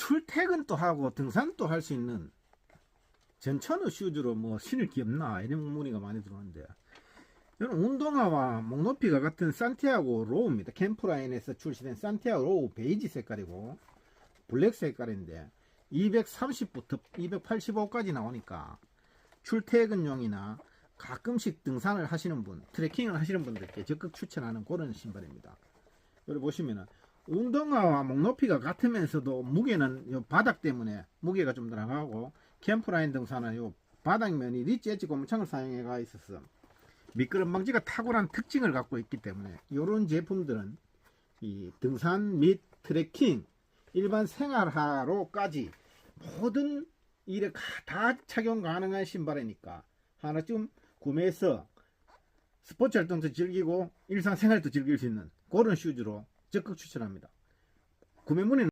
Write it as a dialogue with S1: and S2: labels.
S1: 출퇴근도 하고 등산도 할 수 있는 전천후 슈즈로 뭐 신을 게 없나 이런 문의가 많이 들어오는데 이런 운동화와 목 높이가 같은 산티아고 로우입니다. 캠프라인에서 출시된 산티아고 로우 베이지 색깔이고 블랙 색깔인데 230부터 285까지 나오니까 출퇴근용이나 가끔씩 등산을 하시는 분, 트레킹을 하시는 분들께 적극 추천하는 그런 신발입니다. 여기 보시면은 운동화와 목 높이가 같으면서도 무게는 요 바닥 때문에 무게가 좀 들어가고 캠프라인 등산은 요 바닥면이 리치 엣지 고무창을 사용해가 있어서 미끄럼 방지가 탁월한 특징을 갖고 있기 때문에 이런 제품들은 이 등산 및 트레킹 일반 생활화로까지 모든 일에 가- 다 착용 가능한 신발이니까 하나쯤 구매해서 스포츠 활동도 즐기고 일상생활도 즐길 수 있는 그런 슈즈로 적극 추천합니다. 구매 문의는